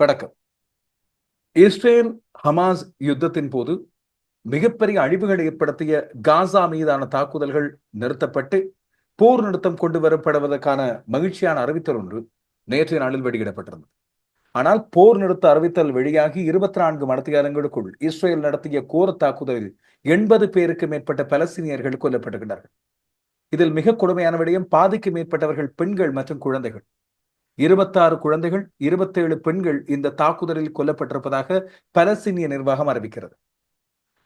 வணக்கம். Israel Hamas யுத்தத்தின் போது மிகப்பெரிய அழிவுகளை ஏற்படுத்திய காசா மீதான தாக்குதல்கள் நிறுத்தப்பட்டு போர் நிறுத்தம் கொண்டு வரப்படுவதற்கான மகிழ்ச்சியான அறிவித்தல் ஒன்று நேற்றைய நாளில் வெளியிடப்பட்டிருந்தது. ஆனால் போர் நிறுத்த அறிவித்தல் வெளியாகி இருபத்தி நான்கு மடத்தியாரங்களுக்குள் இஸ்ரேல் நடத்திய கோர தாக்குதலில் எண்பது பேருக்கு மேற்பட்ட பலஸ்தீனியர்கள் கொல்லப்பட்டுகின்றார்கள் இதில் மிக கொடுமையான விடயம் பாதிக்கு மேற்பட்டவர்கள் பெண்கள் மற்றும் குழந்தைகள். இருபத்தாறு குழந்தைகள் இருபத்தேழு பெண்கள் இந்த தாக்குதலில் கொல்லப்பட்டிருப்பதாக பலஸ்தீனிய நிர்வாகம் அறிவிக்கிறது.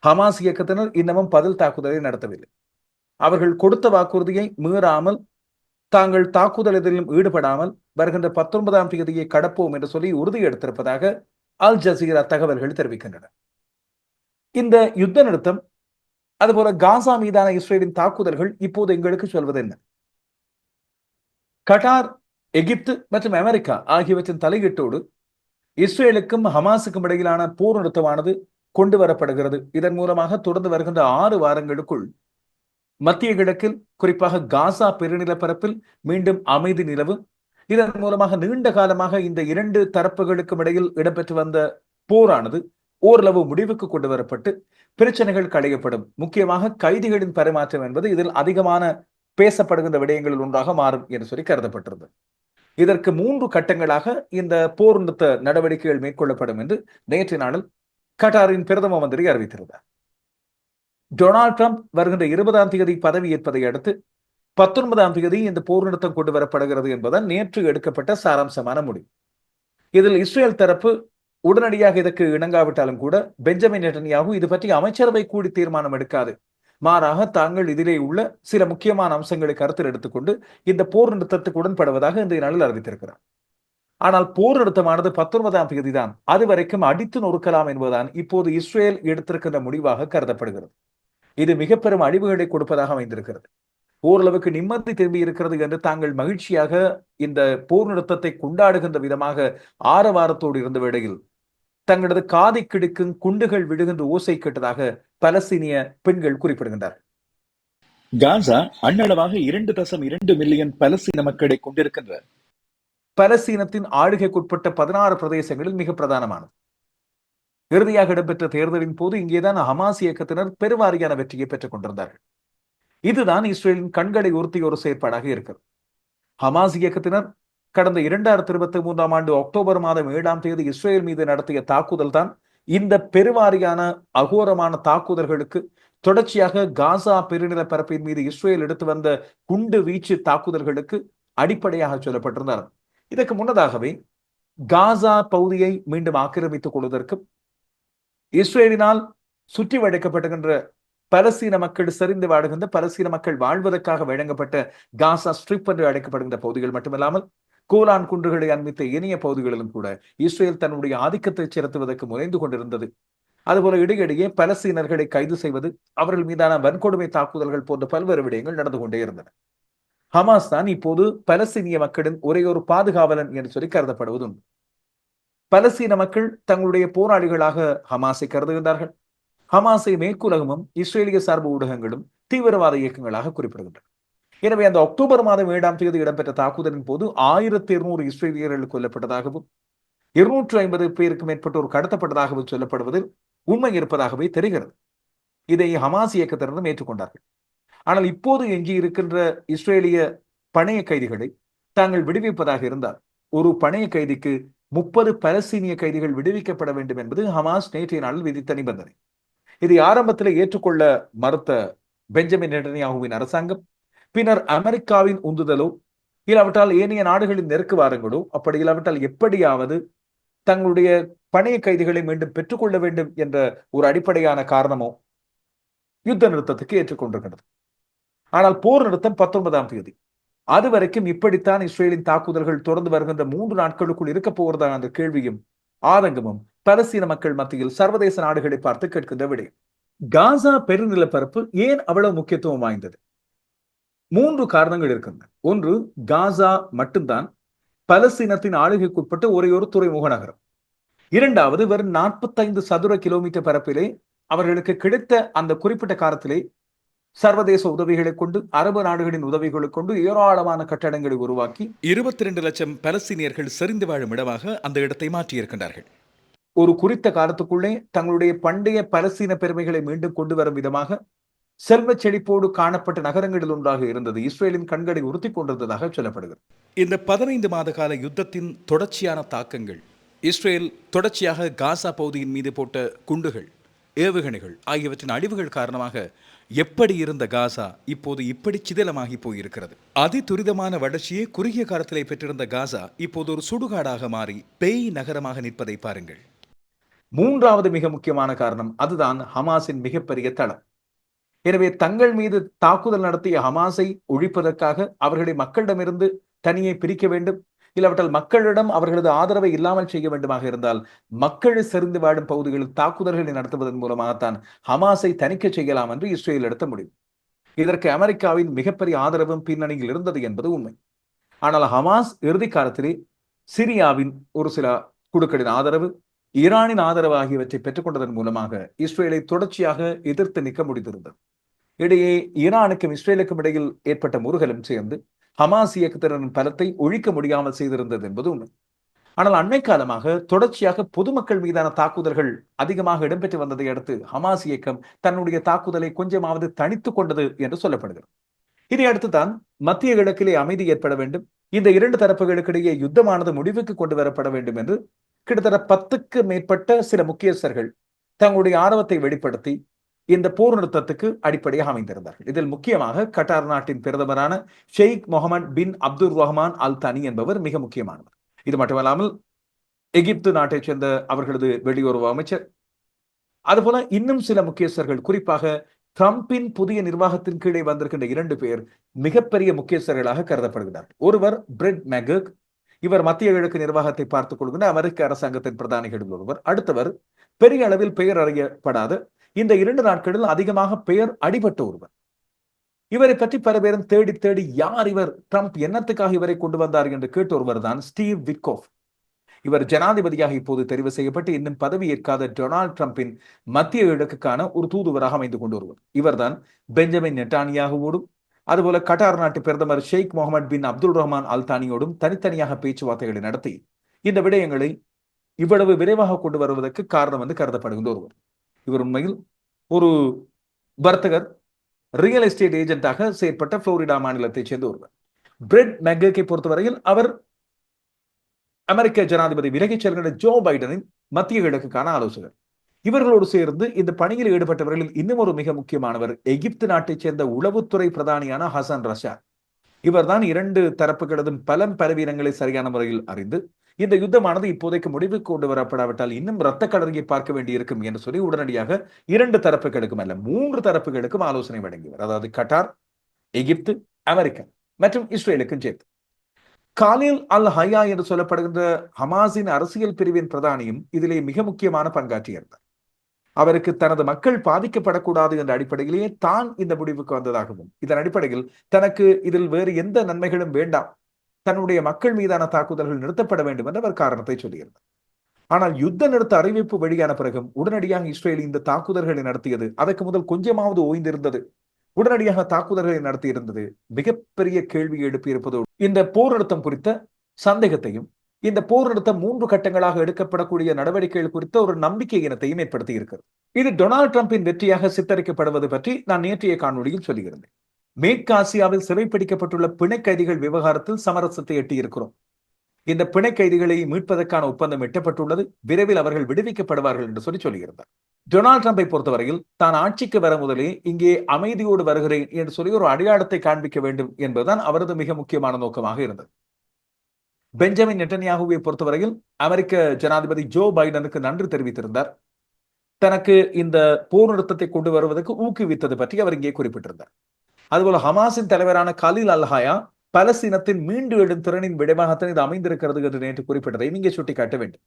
ஹமாஸ் இயக்கத்தினர் இன்னமும் பதில் தாக்குதலை நடத்தவில்லை. அவர்கள் கொடுத்த வாக்குறுதியை மீறாமல் தாங்கள் தாக்குதல் எதிலும் ஈடுபடாமல் வருகின்ற பத்தொன்பதாம் தேதியை கடப்போம் என்று சொல்லி உறுதி எடுத்திருப்பதாக அல் ஜசீரா தகவல்கள் தெரிவிக்கின்றன. இந்த யுத்த நிறுத்தம் அதுபோல காசா மீதான இஸ்ரேலின் தாக்குதல்கள் இப்போது எங்களுக்கு சொல்வது என்ன கட்டார் எகிப்து மற்றும் அமெரிக்கா ஆகியவற்றின் தலையீட்டோடு இஸ்ரேலுக்கும் ஹமாஸுக்கும் இடையிலான போர் நிறுத்தமானது கொண்டு வரப்படுகிறது இதன் மூலமாக தொடர்ந்து வருகின்ற ஆறு வாரங்களுக்குள் மத்திய கிழக்கில் குறிப்பாக காசா பெருநிலப்பரப்பில் மீண்டும் அமைதி நிலவு. இதன் மூலமாக நீண்ட காலமாக இந்த இரண்டு தரப்புகளுக்கும் இடையில் இடம்பெற்று வந்த போரானது ஓரளவு முடிவுக்கு கொண்டு வரப்பட்டு பிரச்சனைகள் களையப்படும். முக்கியமாக கைதிகளின் பரிமாற்றம் என்பது இதில் அதிகமான பேசப்படுகின்ற விடயங்களில் ஒன்றாக மாறும் என்று சொல்லி கருதப்பட்டிருந்தது. இதற்கு மூன்று கட்டங்களாக இந்த போர் நிறுத்த நடவடிக்கைகள் மேற்கொள்ளப்படும் என்று நேற்று நாளில் கட்டாரின் பிரதம மந்திரி அறிவித்திருந்தார். டொனால்ட் ட்ரம்ப் வருகின்ற இருபதாம் தேதி பதவி ஏற்பதை அடுத்து பத்தொன்பதாம் தேதி இந்த போர் நிறுத்தம் கொண்டு வரப்படுகிறது என்பதால் நேற்று எடுக்கப்பட்ட சாராம்சமான முடிவு. இதில் இஸ்ரேல் தரப்பு உடனடியாக இதற்கு இணங்காவிட்டாலும் கூட பெஞ்சமின் நெட்டன்யாகு இது பற்றி அமைச்சரவை கூடி தீர்மானம் எடுக்காது மாறாக தாங்கள் இதிலே உள்ள சில முக்கியமான அம்சங்களை கருத்தில் எடுத்துக்கொண்டு இந்த போர் நிறுத்தத்துக்கு உடன்படுவதாக இன்றைய நாளில் அறிவித்திருக்கிறார். ஆனால் போர் நிறுத்தமானது பத்தொன்பதாம் தேதி தான் அது வரைக்கும் அடித்து நொறுக்கலாம் என்பதுதான் இப்போது இஸ்ரேல் எடுத்திருக்கின்ற முடிவாக கருதப்படுகிறது. இது மிக பெரும் அழிவுகளை கொடுப்பதாக அமைந்திருக்கிறது. ஓரளவுக்கு நிம்மதி திரும்பி இருக்கிறது என்று தாங்கள் மகிழ்ச்சியாக இந்த போர் நிறுத்தத்தை கொண்டாடுகின்ற விதமாக ஆரவாரத்தோடு இருந்த வேளையில் தங்களது காதை கிடுக்கும் குண்டுகள் விடுகின்ற ஓசை கேட்டதாக பலஸ்தீனிய பெண்கள் குறிப்பிடுகின்றார் காசா அண்ணளவாக இரண்டு தசம் இரண்டு மில்லியன் பலஸ்தீன மக்களை கொண்டிருக்கின்ற பலஸ்தீனத்தின் ஆளுகைக்குட்பட்ட பதினாறு பிரதேசங்களில் மிக பிரதானமானது. இறுதியாக இடம்பெற்ற தேர்தலின் போது இங்கேதான் ஹமாஸ் இயக்கத்தினர் பெருவாரியான வெற்றியை பெற்றுக் கொண்டிருந்தார்கள். இதுதான் இஸ்ரேலின் கண்களை உறுத்திய ஒரு செயற்பாடாக இருக்கிறது. ஹமாஸ் இயக்கத்தினர் கடந்த இரண்டாயிரத்தி இருபத்தி மூன்றாம் ஆண்டு அக்டோபர் மாதம் ஏழாம் தேதி இஸ்ரேல் மீது நடத்திய தாக்குதல் தான் இந்த பெருவாரியான அகோரமான தாக்குதல்களுக்கு தொடர்ச்சியாக காசா பெருநில பரப்பின் மீது இஸ்ரேல் எடுத்து வந்த குண்டு வீச்சு தாக்குதல்களுக்கு அடிப்படையாக சொல்லப்பட்டிருந்தார் இதற்கு முன்னதாகவே காசா பகுதியை மீண்டும் ஆக்கிரமித்துக் கொள்வதற்கும் இஸ்ரேலினால் சுற்றி வளைக்கப்படுகின்ற பலஸ்தீன மக்கள் சரிந்து வாடுகின்ற பலஸ்தீன மக்கள் வாழ்வதற்காக வழங்கப்பட்ட காசா ஸ்ட்ரிப் என்று அழைக்கப்படுகின்ற பகுதிகள் மட்டுமல்லாமல் கோலான் குன்றுகளை அண்மித்த இனிய பகுதிகளிலும் கூட இஸ்ரேல் தன்னுடைய ஆதிக்கத்தை செலுத்துவதற்கு முனைந்து கொண்டிருந்தது. அதுபோல இடையிடையே பலஸ்தீனர்களை கைது செய்வது அவர்கள் மீதான வன்கொடுமை தாக்குதல்கள் போன்ற பல்வேறு விடயங்கள் நடந்து கொண்டே இருந்தன. ஹமாஸ் தான் இப்போது பலஸ்தீனிய மக்களின் ஒரே ஒரு பாதுகாவலன் என்று சொல்லி கருதப்படுவதும் பலஸ்தீன மக்கள் தங்களுடைய போராளிகளாக ஹமாஸை கருதுகின்றார்கள். ஹமாஸை மேற்குலகமும் இஸ்ரேலிய சார்பு ஊடகங்களும் தீவிரவாத இயக்கங்களாக குறிப்பிடுகின்றன. எனவே அந்த அக்டோபர் மாதம் ஏழாம் தேதி இடம்பெற்ற தாக்குதலின் போது ஆயிரத்தி இருநூறு இஸ்ரேலியர்கள் கொல்லப்பட்டதாகவும் இருநூற்று ஐம்பது பேருக்கு மேற்பட்டோர் கடத்தப்பட்டதாகவும் சொல்லப்படுவதில் உண்மை இருப்பதாகவே தெரிகிறது. இதை ஹமாஸ் இயக்கத்தினரும் ஏற்றுக்கொண்டார்கள். ஆனால் இப்போது எஞ்சி இருக்கின்ற இஸ்ரேலிய பணைய கைதிகளை தாங்கள் விடுவிப்பதாக இருந்தால் ஒரு பணைய கைதிக்கு முப்பது பலஸ்தீனிய கைதிகள் விடுவிக்கப்பட வேண்டும் என்பது ஹமாஸ் நேற்றைய நாளில் விதித்த நிபந்தனை. இதை ஆரம்பத்தில் ஏற்றுக்கொள்ள மறுத்த பெஞ்சமின் நெட்டன்யாகுவின் அரசாங்கம் பின்னர் அமெரிக்காவின் உந்துதலோ இல்லாவிட்டால் ஏனைய நாடுகளின் நெருக்கு வாரங்களோ அப்படி இல்லாவிட்டால் எப்படியாவது தங்களுடைய பணைய கைதிகளை மீண்டும் பெற்றுக்கொள்ள வேண்டும் என்ற ஒரு அடிப்படையான காரணமோ யுத்த நிறுத்தத்துக்கு ஏற்றுக்கொண்டிருக்கிறது. ஆனால் போர் நிறுத்தம் பத்தொன்பதாம் தேதி. அது வரைக்கும் இப்படித்தான் இஸ்ரேலின் தாக்குதல்கள் தொடர்ந்து வருகின்ற மூன்று நாட்களுக்குள் இருக்க போவதான என்ற கேள்வியும் ஆதங்கமும் பலஸ்தீன மக்கள் மத்தியில் சர்வதேச நாடுகளை பார்த்து கேட்கின்ற விடயம். காசா பெருநிலப்பரப்பு ஏன் அவ்வளவு முக்கியத்துவம் வாய்ந்தது? மூன்று காரணங்கள் இருக்கின்றன ஒன்று காசா மட்டும்தான் பலஸ்தீனத்தின் ஆளுகைக்குட்பட்ட ஒரே ஒரு துறைமுக நகரம் இரண்டாவது வெறும் நாற்பத்தைந்து சதுர கிலோமீட்டர் பரப்பிலே அவர்களுக்கு கிடைத்த அந்த குறிப்பிட்ட காலத்திலே சர்வதேச உதவிகளை கொண்டு அரபு நாடுகளின் உதவிகளை கொண்டு ஏராளமான கட்டடங்களை உருவாக்கி இருபத்தி ரெண்டு லட்சம் பலஸ்தீனியர்கள் செறிந்து வாழும் இடமாக அந்த இடத்தை மாற்றியிருக்கின்றார்கள். ஒரு குறித்த காலத்துக்குள்ளே தங்களுடைய பண்டைய பலஸ்தீன பெருமைகளை மீண்டும் கொண்டு வரும் விதமாக செல்வச் செழிப்போடு காணப்பட்ட நகரங்களில் ஒன்றாக இருந்தது. இஸ்ரேலின் கண்களை உறுத்தி கொண்டிருந்ததாக சொல்லப்படுகிறது. இந்த பதினைந்து மாத கால யுத்தத்தின் தொடர்ச்சியான தாக்கங்கள் இஸ்ரேல் தொடர்ச்சியாக காசா பகுதியின் மீது போட்ட குண்டுகள் ஏவுகணைகள் ஆகியவற்றின் அழிவுகள் காரணமாக எப்படி இருந்த காசா இப்போது இப்படி சிதிலமாகி போயிருக்கிறது? அதி துரிதமான வளர்ச்சியை குறுகிய காலத்திலே பெற்றிருந்த காசா இப்போது ஒரு சுடுகாடாக மாறி பேய் நகரமாக நிற்பதை பாருங்கள். மூன்றாவது மிக முக்கியமான காரணம் அதுதான் ஹமாஸின் மிகப்பெரிய தளம். எனவே தங்கள் மீது தாக்குதல் நடத்திய ஹமாஸை ஒழிப்பதற்காக அவர்களை மக்களிடமிருந்து தனியே பிரிக்க வேண்டும். இல்லாவிட்டால் மக்களிடம் அவர்களது ஆதரவை இல்லாமல் செய்ய வேண்டுமாக இருந்தால் மக்கள் செறிந்து வாழும் பகுதிகளில் தாக்குதல்களை நடத்துவதன் மூலமாகத்தான் ஹமாஸை தணிக்க செய்யலாம் என்று இஸ்ரேல் எடுத்த முடிவு. இதற்கு அமெரிக்காவின் மிகப்பெரிய ஆதரவும் பின்னணியில் இருந்தது என்பது உண்மை. ஆனால் ஹமாஸ் இறுதி காலத்திலே சிரியாவின் ஒரு சில குழுக்களின் ஆதரவு ஈரானின் ஆதரவு ஆகியவற்றை பெற்றுக்கொண்டதன் மூலமாக இஸ்ரேலை தொடர்ச்சியாக எதிர்த்து நிற்க முடிந்திருந்தது. இடையே ஈரானுக்கும் இஸ்ரேலுக்கும் இடையில் ஏற்பட்ட முருகலும் சேர்ந்து ஹமாஸ் இயக்கத்தினரின் பலத்தை ஒழிக்க முடியாமல் செய்திருந்தது என்பது உண்மை. ஆனால் அண்மை காலமாக தொடர்ச்சியாக பொதுமக்கள் மீதான தாக்குதல்கள் அதிகமாக இடம்பெற்று வந்ததை அடுத்து ஹமாஸ் இயக்கம் தன்னுடைய தாக்குதலை கொஞ்சமாவது தனித்துக் கொண்டது என்று சொல்லப்படுகிறது. இதை அடுத்துதான் மத்திய கிழக்கிலே அமைதி ஏற்பட வேண்டும். இந்த இரண்டு தரப்புகளுக்கிடையே யுத்தமானது முடிவுக்கு கொண்டு வரப்பட வேண்டும் என்று கிட்டத்தட்ட பத்துக்கு மேற்பட்ட சில முக்கியஸ்தர்கள் தங்களுடைய ஆர்வத்தை வெளிப்படுத்தி இந்த போர் நிறுத்தத்துக்கு அடிப்படையாக அமைந்திருந்தார்கள். இதில் முக்கியமாக கட்டார் நாட்டின் பிரதமரான Sheikh Mohammed bin Abdul Rahman Al Thani என்பவர் மிக முக்கியமானவர். இது மட்டுமல்லாமல் எகிப்து நாட்டைச் சேர்ந்த அவர்களது வெளியுறவு அமைச்சர். அதுபோல இன்னும் சில முக்கியஸ்தர்கள் குறிப்பாக ட்ரம்பின் புதிய நிர்வாகத்தின் கீழே வந்திருக்கின்ற இரண்டு பேர் மிகப்பெரிய முக்கியஸ்தர்களாக கருதப்படுகிறார் ஒருவர் பிரெட் மெகக் இவர் மத்திய கிழக்கு நிர்வாகத்தை பார்த்துக் கொள்கின்ற அமெரிக்க அரசாங்கத்தின் பிரதானிகளில் ஒருவர் அடுத்தவர் பெரிய அளவில் பெயர் அறியப்படாத இந்த இரண்டு நாட்களில் அதிகமாக பெயர் அடிபட்ட ஒருவர் இவரை பற்றி பல பேரும் தேடி தேடி யார் இவர் ட்ரம்ப் என்னத்துக்காக இவரை கொண்டு வந்தார் என்று கேட்ட ஒருவர் தான் ஸ்டீவ் விக்கோஃப் இவர் ஜனாதிபதியாக இப்போது தெரிவு செய்யப்பட்டு இன்னும் பதவி ஏற்காத டொனால்ட் ட்ரம்பின் மத்திய இலக்குக்கான ஒரு தூதுவராக அமைந்து கொண்டு வருவார் இவர்தான் பெஞ்சமின் நெட்டானியாகவோடும் அதுபோல கட்டார் நாட்டு பிரதமர் ஷேக் முகமது பின் அப்துல் ரஹ்மான் அல்தானியோடும் தனித்தனியாக பேச்சுவார்த்தைகளை நடத்தி இந்த விடயங்களை இவ்வளவு விரைவாக கொண்டு வருவதற்கு காரணம் வந்து கருதப்படுகின்ற ஒருவர். இவர் உண்மையில் ஒரு வர்த்தகர் ரியல் எஸ்டேட் ஏஜென்ட்டாக செயற்பட்ட புளோரிடா மாநிலத்தைச் சேர்ந்த ஒருவர். பிரெட் மெக்கை பொறுத்தவரையில் அவர் அமெரிக்க ஜனாதிபதி விலகிச் செல்கின்ற ஜோ பைடனின் மத்திய கிழக்குக்கான ஆலோசகர். இவர்களோடு சேர்ந்து இந்த பணியில் ஈடுபட்டவர்களில் இன்னும் ஒரு மிக முக்கியமானவர் எகிப்து நாட்டைச் சேர்ந்த உளவுத்துறை பிரதானியான ஹசன் ரஷா இவர்தான் இரண்டு தரப்புகளதும் பலம் பலவீனங்களை சரியான முறையில் அறிந்து இந்த யுத்தமானது இப்போதைக்கு முடிவுக்கு கொண்டு வரப்படாவிட்டால் இன்னும் ரத்த கடற்கை பார்க்க வேண்டியிருக்கும் என்று சொல்லி உடனடியாக இரண்டு தரப்புகளுக்கும் அல்ல மூன்று தரப்புகளுக்கும் ஆலோசனை வழங்கியவர். அதாவது கட்டார் எகிப்து அமெரிக்கா மற்றும் இஸ்ரேலுக்கும் சேர்த்து. காலில் அல் ஹயா என்று சொல்லப்படுகின்ற ஹமாஸின் அரசியல் பிரிவின் பிரதானியும் இதிலே மிக முக்கியமான பங்காற்றியிருந்தார் அவருக்கு தனது மக்கள் பாதிக்கப்படக்கூடாது என்ற அடிப்படையிலேயே தான் இந்த முடிவுக்கு வந்ததாகவும் இதன் அடிப்படையில் தனக்கு இதில் வேறு எந்த நன்மைகளும் வேண்டாம் தன்னுடைய மக்கள் மீதான தாக்குதல்கள் நிறுத்தப்பட வேண்டும் என்று அவர் காரணத்தை சொல்லியிருந்தார். ஆனால் யுத்த நிறுத்த அறிவிப்பு வெளியான பிறகும் உடனடியாக இஸ்ரேல் இந்த தாக்குதல்களை நடத்தியது அதற்கு முதல் கொஞ்சமாவது ஓய்ந்திருந்தது. உடனடியாக தாக்குதல்களை நடத்தியிருந்தது மிகப்பெரிய கேள்வி எழுப்பியிருப்பதோடு இந்த போர் நிறுத்தம் குறித்த சந்தேகத்தையும் இந்த போர் நிறுத்தம் மூன்று கட்டங்களாக எடுக்கப்படக்கூடிய நடவடிக்கைகள் குறித்த ஒரு நம்பிக்கை இனத்தையும் ஏற்படுத்தி இருக்கிறது இது டொனால்டு டிரம்பின் வெற்றியாக சித்தரிக்கப்படுவது பற்றி நான் நேற்றைய காணொலியில் சொல்லியிருந்தேன். மேற்கு ஆசியாவில் சிறைப்பிடிக்கப்பட்டுள்ள பிணை கைதிகள் விவகாரத்தில் சமரசத்தை எட்டியிருக்கிறோம். இந்த பிணை கைதிகளை மீட்பதற்கான ஒப்பந்தம் எட்டப்பட்டுள்ளது. விரைவில் அவர்கள் விடுவிக்கப்படுவார்கள் என்று சொல்லி சொல்லியிருந்தார். டொனால்டு ட்ரம்பை பொறுத்தவரையில் தான் ஆட்சிக்கு வர முதலே இங்கே அமைதியோடு வருகிறேன் என்று சொல்லி ஒரு அடையாளத்தை காண்பிக்க வேண்டும் என்பதுதான் அவரது மிக முக்கியமான நோக்கமாக இருந்தது. பெஞ்சமின் நெட்டன்யாகுவை பொறுத்தவரையில் அமெரிக்க ஜனாதிபதி ஜோ பைடனுக்கு நன்றி தெரிவித்திருந்தார். தனக்கு இந்த போர் நிறுத்தத்தை கொண்டு வருவதற்கு ஊக்குவித்தது பற்றி அவர் இங்கே குறிப்பிட்டிருந்தார். அதுபோல ஹமாஸின் தலைவரான கலீல் அல்ஹாயா பலஸ்தீனத்தின் மீண்டு எழும் திறனின் விடமாகத்தான் இது அமைந்திருக்கிறது என்று நேற்று குறிப்பிட்டதை இங்கே சுட்டிக்காட்ட வேண்டும்.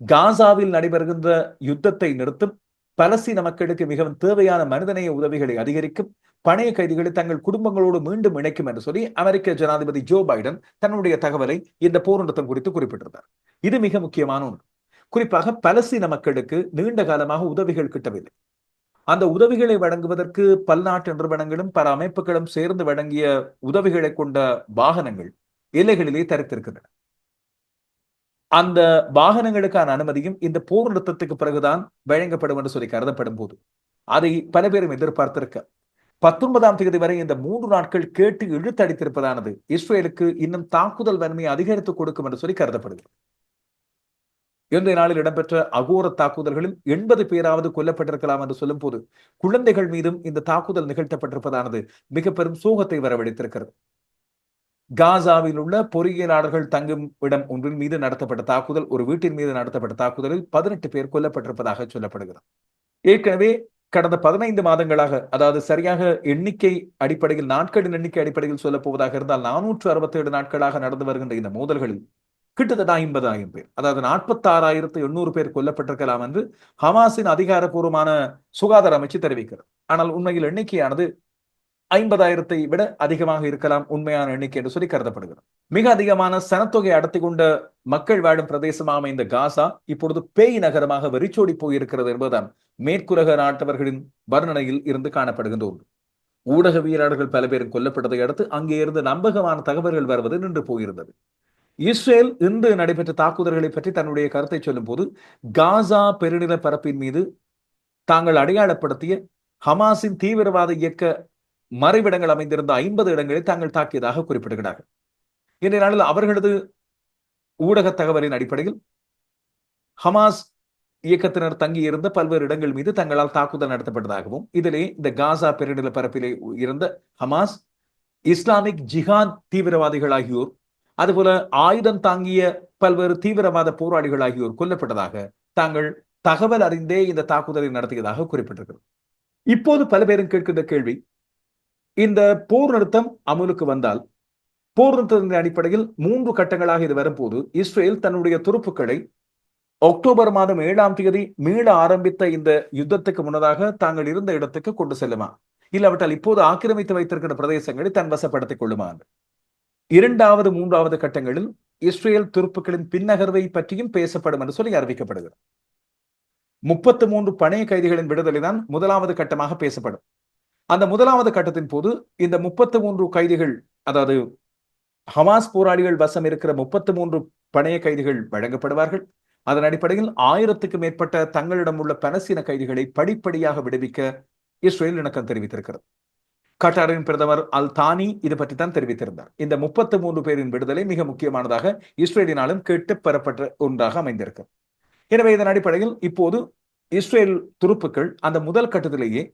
காசாவில் நடைபெறுகின்ற யுத்தத்தை நிறுத்தும் பலஸ்தீன மக்களுக்கு மிகவும் தேவையான மனிதநேய உதவிகளை அதிகரிக்கும் பணைய கைதிகளை தங்கள் குடும்பங்களோடு மீண்டும் இணைக்கும் என்று சொல்லி அமெரிக்க ஜனாதிபதி ஜோ பைடன் தன்னுடைய தகவலை இந்த போர் நிறுத்தம் குறித்து குறிப்பிட்டிருந்தார். இது மிக முக்கியமான ஒன்று. குறிப்பாக பலஸ்தீன மக்களுக்கு நீண்ட காலமாக உதவிகள் கிட்டவில்லை. அந்த உதவிகளை வழங்குவதற்கு பல்நாட்டு நிறுவனங்களும் பல அமைப்புகளும் சேர்ந்து வழங்கிய உதவிகளை கொண்ட வாகனங்கள் எல்லைகளிலே தரித்திருக்கின்றன. அந்த வாகனங்களுக்கான அனுமதியும் இந்த போர் நிறுத்தத்துக்கு பிறகுதான் வழங்கப்படும் என்று சொல்லி கருதப்படும் போது அதை பல பேரும் எதிர்பார்த்திருக்க. பத்தொன்பதாம் தேதி வரை இந்த மூன்று நாட்கள் கேட்டு இழுத்தடித்திருப்பதானது இஸ்ரேலுக்கு இன்னும் தாக்குதல் வன்மையை அதிகரித்துக் கொடுக்கும் என்று சொல்லி கருதப்படுகிறது. இன்றைய நாளில் இடம்பெற்ற அகோர தாக்குதல்களில் எண்பது பேராவது கொல்லப்பட்டிருக்கலாம் என்று சொல்லும் போது குழந்தைகள் மீதும் இந்த தாக்குதல் நிகழ்த்தப்பட்டிருப்பதானது மிக பெரும் சோகத்தை வரவழைத்திருக்கிறது. காசாவில் உள்ள பொறியியலாளர்கள் தங்கும் இடம் ஒன்றின் மீது நடத்தப்பட்ட தாக்குதல் ஒரு வீட்டின் மீது நடத்தப்பட்ட தாக்குதலில் பதினெட்டு பேர் கொல்லப்பட்டிருப்பதாக சொல்லப்படுகிறது. ஏற்கனவே கடந்த பதினைந்து மாதங்களாக அதாவது சரியாக எண்ணிக்கை அடிப்படையில் நாட்களின் எண்ணிக்கை அடிப்படையில் சொல்லப் போவதாக இருந்தால் நானூற்று அறுபத்தி ஏழு நாட்களாக நடந்து வருகின்ற இந்த மோதல்களில் கிட்டத்தட்ட ஐம்பதாயிரம் பேர். அதாவது நாற்பத்தாறாயிரத்து எண்ணூறு பேர் கொல்லப்பட்டிருக்கலாம் என்று ஹமாஸின் அதிகாரப்பூர்வமான சுகாதார அமைச்சு தெரிவிக்கிறது. ஆனால் உண்மையில் எண்ணிக்கையானது ஐம்பதாயிரத்தை விட அதிகமாக இருக்கலாம் உண்மையான எண்ணிக்கை என்று சொல்லி கருதப்படுகிறது. மிக அதிகமான சனத்தொகை அடர்த்தி கொண்ட மக்கள் வாழும் பிரதேசமாக அமைந்த காசா இப்பொழுது பேய் நகரமாக வெறிச்சோடி போயிருக்கிறது என்பதுதான் மேற்குலக நாட்டவர்களின் வர்ணனையில் இருந்து காணப்படுகின்ற ஒன்று. ஊடகவியலாளர்கள் பல பேரும் கொல்லப்பட்டதை அடுத்து அங்கே இருந்து நம்பகமான தகவல்கள் வருவது நின்று போயிருந்தது. இஸ்ரேல் இன்று நடைபெற்ற தாக்குதல்களை பற்றி தன்னுடைய கருத்தை சொல்லும் போது காசா பெருநில பரப்பின் மீது தாங்கள் அடையாளப்படுத்திய ஹமாஸின் தீவிரவாத இயக்க மறைவிடங்கள் அமைந்திருந்த ஐம்பது இடங்களை தாங்கள் தாக்கியதாக குறிப்பிடுகிறார்கள். இன்றைய நாளில் அவர்களது ஊடக தகவலின் அடிப்படையில் ஹமாஸ் இயக்கத்தினர் தங்கியிருந்த பல்வேறு இடங்கள் மீது தங்களால் தாக்குதல் நடத்தப்பட்டதாகவும் இதிலே இந்த காசா பெருநில பரப்பிலே இருந்த ஹமாஸ் இஸ்லாமிக் ஜிஹாத் தீவிரவாதிகள் ஆகியோர் அதுபோல ஆயுதம் தாங்கிய பல்வேறு தீவிரவாத போராளிகள் ஆகியோர் கொல்லப்பட்டதாக தாங்கள் தகவல் அறிந்தே இந்த தாக்குதலை நடத்தியதாக குறிப்பிட்டிருக்கிறது. இப்போது பல பேரும் கேட்கின்ற கேள்வி இந்த போர் நிறுத்தம் அமலுக்கு வந்தால் போர் நிறுத்தத்தின் அடிப்படையில் மூன்று கட்டங்களாக இது வரும்போது இஸ்ரேல் தன்னுடைய துருப்புக்களை அக்டோபர் மாதம் ஏழாம் தேதி மீள ஆரம்பித்த இந்த யுத்தத்துக்கு முன்னதாக தாங்கள் இருந்த இடத்துக்கு கொண்டு செல்லுமா? இல்லாவிட்டால் இப்போது ஆக்கிரமித்து வைத்திருக்கிற பிரதேசங்களை தன் வசப்படுத்திக் கொள்ளுமா? இரண்டாவது மூன்றாவது கட்டங்களில் இஸ்ரேல் துருப்புக்களின் பின்னகர்வை பற்றியும் பேசப்படும் என்று சொல்லி அறிவிக்கப்படுகிறது. முப்பத்து மூன்று பணைய கைதிகளின் விடுதலை தான் முதலாவது கட்டமாக பேசப்படும். அந்த முதலாவது கட்டத்தின் போது இந்த முப்பத்து மூன்று கைதிகள் அதாவது ஹமாஸ் போராளிகள் வசம் இருக்கிற முப்பத்து மூன்று பணைய கைதிகள் வழங்கப்படுவார்கள். அதன் அடிப்படையில் ஆயிரத்துக்கு மேற்பட்ட தங்களிடம் உள்ள பலஸ்தீன கைதிகளை படிப்படியாக விடுவிக்க இஸ்ரேல் இணக்கம் தெரிவித்திருக்கிறது. கட்டாரின் பிரதமர் அல் தானி இது பற்றி தான் தெரிவித்திருந்தார். இந்த முப்பத்து மூன்று பேரின் விடுதலை மிக முக்கியமானதாக இஸ்ரேலினாலும் கேட்டு பெறப்பட்ட ஒன்றாக அமைந்திருக்கு எனவே இதன் அடிப்படையில் இப்போது இஸ்ரேல் துருப்புக்கள் அந்த முதல் கட்டத்திலேயே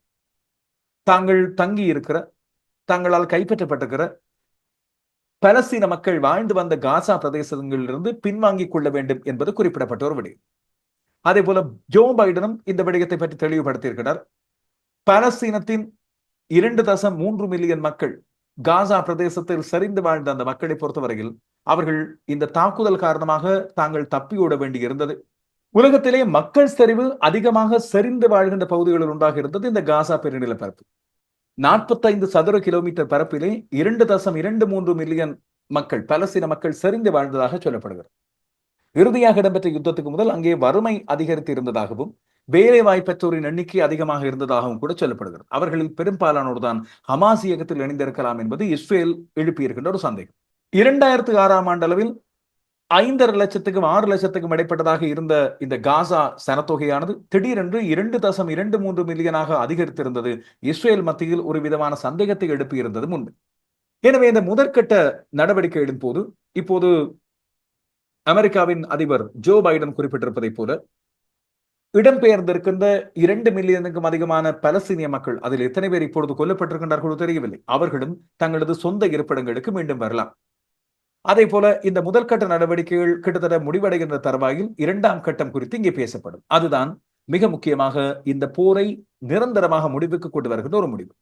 தாங்கள் தங்கி இருக்கிற தங்களால் கைப்பற்றப்பட்டிருக்கிற பலஸ்தீன மக்கள் வாழ்ந்து வந்த காசா பிரதேசங்களிலிருந்து பின்வாங்கிக் கொள்ள வேண்டும் என்பது குறிப்பிடப்பட்ட ஒரு விடயம். அதே போல ஜோ பைடனும் இந்த விடயத்தை பற்றி தெளிவுபடுத்தியிருக்கிறார். பலஸ்தீனத்தின் இரண்டு தசம் மூன்று மில்லியன் மக்கள் காசா பிரதேசத்தில் சரிந்து வாழ்ந்த அந்த மக்களை பொறுத்தவரையில் அவர்கள் இந்த தாக்குதல் காரணமாக தாங்கள் தப்பியோட வேண்டி இருந்தது உலகத்திலே மக்கள் சரிவு அதிகமாக சரிந்து வாழ்கின்ற பகுதிகளில் உண்டாக இருந்தது இந்த காசா பெருநில பரப்பு நாற்பத்தைந்து சதுர கிலோமீட்டர் பரப்பிலே இரண்டு தசம் இரண்டு மூன்று மில்லியன் மக்கள் பலஸ்தீன மக்கள் சரிந்து வாழ்ந்ததாக சொல்லப்படுகிறது. இறுதியாக இடம்பெற்ற யுத்தத்துக்கு முதல் அங்கே வறுமை அதிகரித்து இருந்ததாகவும் வேலை வாய்ப்பற்றோரின் எண்ணிக்கை அதிகமாக இருந்ததாகவும் கூட சொல்லப்படுகிறது. அவர்களில் பெரும்பாலானோர் தான் ஹமாஸ் இயக்கத்தில் இணைந்திருக்கலாம் என்பது இஸ்ரேல் எழுப்பியிருக்கின்ற ஒரு சந்தேகம். இரண்டாயிரத்து ஆறாம் ஆண்டளவில் ஐந்தரை லட்சத்துக்கும் ஆறு லட்சத்துக்கும் இடைப்பட்டதாக இருந்த இந்த காசா சனத்தொகையானது திடீரென்று இரண்டு தசம் இரண்டு மூன்று மில்லியனாக அதிகரித்திருந்தது. இஸ்ரேல் மத்தியில் ஒரு விதமான சந்தேகத்தை எழுப்பியிருந்தது முன்பு. எனவே இந்த முதற்கட்ட நடவடிக்கைகளின் போது இப்போது அமெரிக்காவின் அதிபர் ஜோ பைடன் குறிப்பிட்டிருப்பதைப் போல இடம்பெயர்ந்திருக்கின்ற இரண்டு மில்லியனுக்கும் அதிகமான பலஸ்தீனிய மக்கள் அதில் எத்தனை பேர் இப்பொழுது கொல்லப்பட்டிருக்கின்றார்களோ தெரியவில்லை. அவர்களும் தங்களது சொந்த இருப்பிடங்களுக்கு மீண்டும் வரலாம். அதே போல இந்த முதல் கட்ட நடவடிக்கைகள் கிட்டத்தட்ட முடிவடைகின்ற தருவாயில் இரண்டாம் கட்டம் குறித்து இங்கே பேசப்படும். அதுதான் மிக முக்கியமாக இந்த போரை நிரந்தரமாக முடிவுக்கு கொண்டு வருகின்ற ஒரு முடிவு.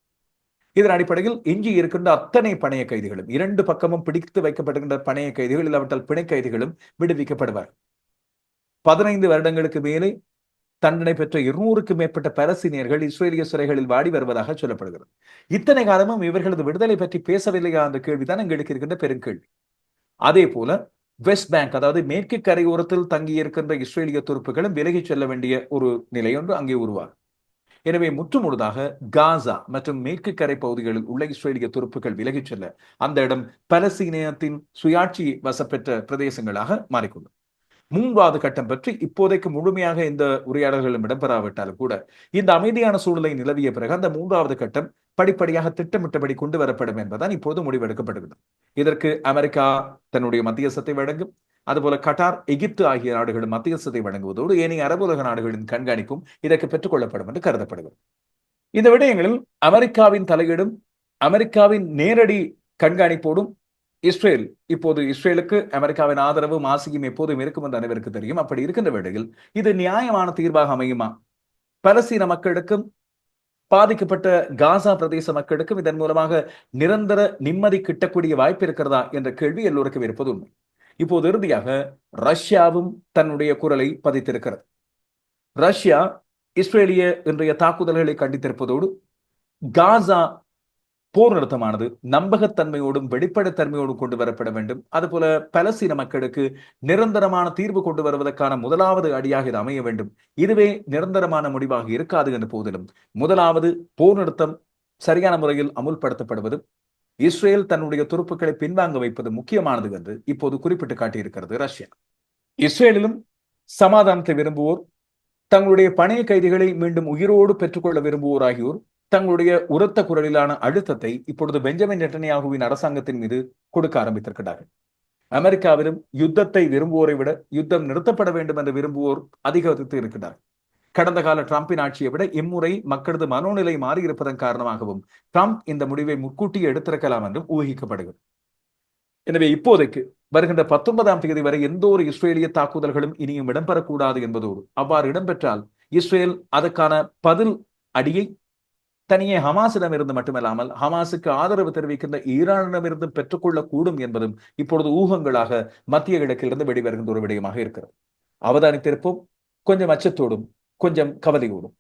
இதன் அடிப்படையில் எஞ்சி இருக்கின்ற அத்தனை பணைய கைதிகளும் இரண்டு பக்கமும் பிடித்து வைக்கப்படுகின்ற பணைய கைதிகள் இல்லாவிட்டால் பிணை கைதிகளும் விடுவிக்கப்படுவார் பதினைந்து வருடங்களுக்கு மேலே தண்டனை பெற்ற இருநூறுக்கும் மேற்பட்ட பலஸ்தீனியர்கள் இஸ்ரேலிய சிறைகளில் வாடி வருவதாக சொல்லப்படுகிறது. இத்தனை காலமும் இவர்களது விடுதலை பற்றி பேசவில்லையா என்ற கேள்விதான் எங்களுக்கு இருக்கின்ற பெருங்கேள்வி. அதே போல வெஸ்ட் பேங்க் அதாவது மேற்கு கரையோரத்தில் தங்கியிருக்கின்ற இஸ்ரேலிய துருப்புகளும் விலகிச் செல்ல வேண்டிய ஒரு நிலை ஒன்று அங்கே உருவாகும். எனவே முற்றுமுழுதாக காசா மற்றும் மேற்கு கரை பகுதிகளில் உள்ள இஸ்ரேலிய துருப்புகள் விலகிச் செல்ல அந்த இடம் பலஸ்தீனத்தின் சுயாட்சி வசப்பெற்ற பிரதேசங்களாக மாறிக்கொள்ளும். மூன்றாவது கட்டம் பற்றி இப்போதைக்கு முழுமையாக இந்த உரையாடல்களும் இடம்பெறாவிட்டாலும் கூட இந்த அமைதியான சூழலை நிலவிய பிறகு அந்த மூன்றாவது கட்டம் படிப்படியாக திட்டமிட்டபடி கொண்டு வரப்படும் என்பதுதான் இப்போது முடிவெடுக்கப்படுகிறது இதற்கு அமெரிக்கா தன்னுடைய மத்தியஸ்தத்தை வழங்கும் அதுபோல கட்டார் எகிப்து ஆகிய நாடுகளும் மத்தியஸ்தத்தை வழங்குவதோடு ஏனைய அரபுலக நாடுகளின் கண்காணிப்பும் இதற்கு பெற்றுக்கொள்ளப்படும் என்று கருதப்படுகிறது. இந்த விடயங்களில் அமெரிக்காவின் தலையீடும் அமெரிக்காவின் நேரடி கண்காணிப்போடும் இஸ்ரேல் இப்போது இஸ்ரேலுக்கு அமெரிக்காவின் ஆதரவும் மாசியும் எப்போதும் இருக்கும் என்று அனைவருக்கு தெரியும். அப்படி இருக்கின்ற வேளையில் இது நியாயமான தீர்வாக அமையுமா? பலஸ்தீன மக்களுக்கும் பாதிக்கப்பட்ட காசா பிரதேச மக்களுக்கும் இதன் மூலமாக நிரந்தர நிம்மதி கிட்டக்கூடிய வாய்ப்பு இருக்கிறதா என்ற கேள்வி எல்லோருக்கும் இருப்பது உண்மை. இப்போது இறுதியாக ரஷ்யாவும் தன்னுடைய குரலை பதித்திருக்கிறது. ரஷ்யா இஸ்ரேலிய இன்றைய தாக்குதல்களை கண்டித்திருப்பதோடு காசா போர் நிறுத்தமானது நம்பகத்தன்மையோடும் வெளிப்படைத்தன்மையோடும் கொண்டு வரப்பட வேண்டும். அதுபோல பலஸ்தீன மக்களுக்கு நிரந்தரமான தீர்வு கொண்டு வருவதற்கான முதலாவது அடியாக இது அமைய வேண்டும். இதுவே நிரந்தரமான முடிவாக இருக்காது என்ற போதிலும். முதலாவது போர் நிறுத்தம் சரியான முறையில் அமுல்படுத்தப்படுவதும் இஸ்ரேல் தன்னுடைய துருப்புக்களை பின்வாங்க வைப்பது முக்கியமானது என்று இப்போது குறிப்பிட்டு காட்டியிருக்கிறது ரஷ்யா. இஸ்ரேலிலும் சமாதானத்தை விரும்புவோர் தங்களுடைய பணைய கைதிகளை மீண்டும் உயிரோடு பெற்றுக்கொள்ள விரும்புவோர் ஆகியோர் தங்களுடைய உரத்த குரலிலான அழுத்தத்தை இப்பொழுது பெஞ்சமின் நெட்டனியாகுவின் அரசாங்கத்தின் மீது கொடுக்க ஆரம்பித்திருக்கிறார்கள். அமெரிக்காவிலும் யுத்தத்தை விரும்புவோரை விட யுத்தம் நிறுத்தப்பட வேண்டும் என்று விரும்புவோர் அதிகரித்து இருக்கிறார்கள் கடந்த கால டிரம்பின் ஆட்சியை விட இம்முறை மக்களது மனோநிலை மாறியிருப்பதன் காரணமாகவும் டிரம்ப் இந்த முடிவை முன்கூட்டியே எடுத்திருக்கலாம் என்றும் ஊகிக்கப்படுகிறது. எனவே இப்போதைக்கு வருகின்ற பத்தொன்பதாம் தேதி வரை எந்த ஒரு இஸ்ரேலிய தாக்குதல்களும் இனியும் இடம்பெறக்கூடாது என்பதோடு அவ்வாறு இடம்பெற்றால் இஸ்ரேல் அதற்கான பதில் அடியை தனியே ஹமாஸிடம் இருந்து மட்டுமல்லாமல் ஹமாஸுக்கு ஆதரவு தெரிவிக்கின்ற ஈரானிடமிருந்து பெற்றுக்கொள்ளக் கூடும் என்பதும் இப்பொழுது ஊகங்களாக மத்திய கிழக்கிலிருந்து வெளிவருகின்ற ஒரு விடயமாக இருக்கிறது. அவதானித்திருப்போம். கொஞ்சம் அச்சத்தோடும் கொஞ்சம் கவலையோடும்.